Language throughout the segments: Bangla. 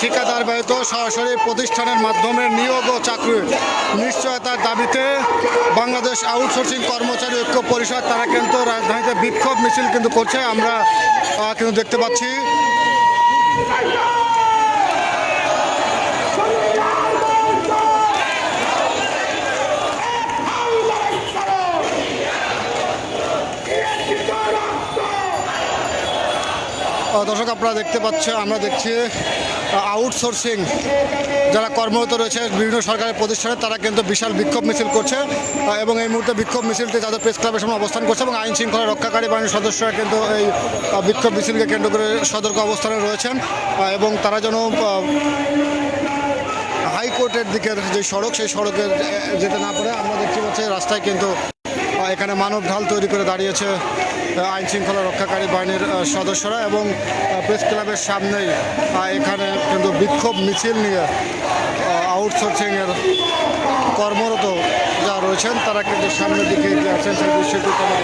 ঠিকাদার ব্যতীত সরাসরি প্রতিষ্ঠানের মাধ্যমে নিয়োগ ও চাকরির নিশ্চয়তার দাবিতে বাংলাদেশ আউটসোর্সিং কর্মচারী ঐক্য পরিষদ, তারা কিন্তু রাজধানীতে বিক্ষোভ মিছিল কিন্তু করছে। আমরা কিন্তু দেখতে পাচ্ছি। দর্শক আপনারা দেখতে পাচ্ছেন আমরা দেখছি আউটসোর্সিং যারা কর্মরত রয়েছে বিভিন্ন সরকারি প্রতিষ্ঠানে তারা কিন্তু বিশাল বিক্ষোভ মিছিল করছে এবং এই মুহূর্তে বিক্ষোভ মিছিলটি তাদের প্রেস ক্লাবের সামনে অবস্থান করছে এবং আইন শৃঙ্খলা রক্ষাকারী বাহিনীর সদস্যরা কিন্তু এই বিক্ষোভ মিছিলকে কেন্দ্র করে সতর্ক অবস্থানে রয়েছেন এবং তারা যেন হাইকোর্টের দিকের যে সড়ক সেই সড়কে আহ, যেতে না পারে। আমরা দেখতে পাচ্ছি রাস্তায় কিন্তু এখানে মানব ঢাল তৈরি করে দাঁড়িয়েছে আইন শৃঙ্খলা রক্ষাকারী বাহিনীর সদস্যরা এবং প্রেস ক্লাবের সামনেই এখানে কিন্তু বিক্ষোভ মিছিল নিয়ে আউটসোর্সিংয়ের কর্মরত যা রয়েছেন, তারা কিন্তু সামনের দিকে এগিয়ে আছেন। সেই দৃশ্যটি তোমরা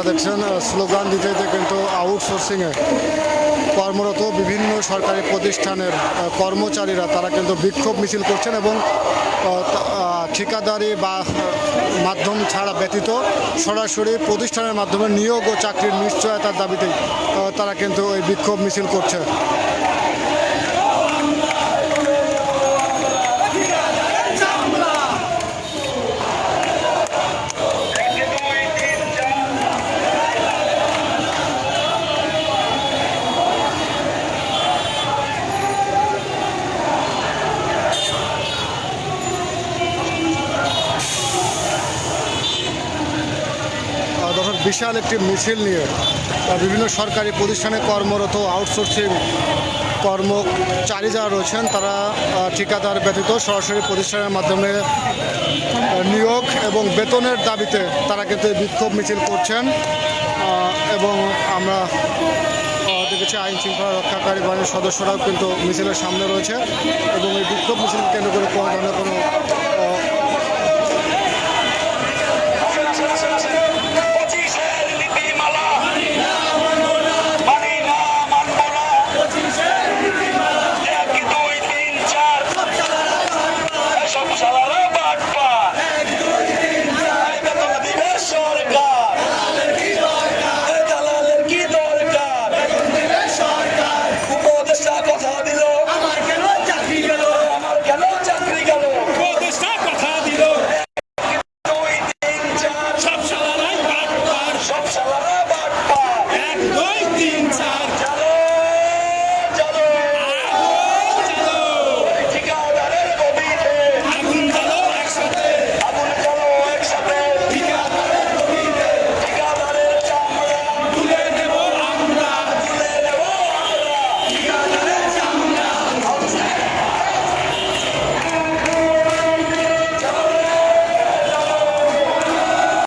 আপনারা দেখছেন স্লোগান দিতে দিতে কিন্তু আউটসোর্সিংয়ে কর্মরত বিভিন্ন সরকারি প্রতিষ্ঠানের কর্মচারীরা তারা কিন্তু বিক্ষোভ মিছিল করছেন এবং ঠিকাদারি বা মাধ্যম ছাড়া ব্যতীত সরাসরি প্রতিষ্ঠানের মাধ্যমে নিয়োগ ও চাকরির নিশ্চয়তার দাবিতেই তারা কিন্তু এই বিক্ষোভ মিছিল করছে। বিশাল একটি মিছিল নিয়ে বিভিন্ন সরকারি প্রতিষ্ঠানে কর্মরত আউটসোর্সিং কর্মচারী যারা রয়েছেন, তারা ঠিকাদার ব্যতীত সরাসরি প্রতিষ্ঠানের মাধ্যমে নিয়োগ এবং বেতনের দাবিতে তারা কিন্তু বিক্ষোভ মিছিল করছেন। এবং আমরা দেখেছি আইন শৃঙ্খলা রক্ষাকারী বাহিনীর সদস্যরাও কিন্তু মিছিলের সামনে রয়েছে এবং এই বিক্ষোভ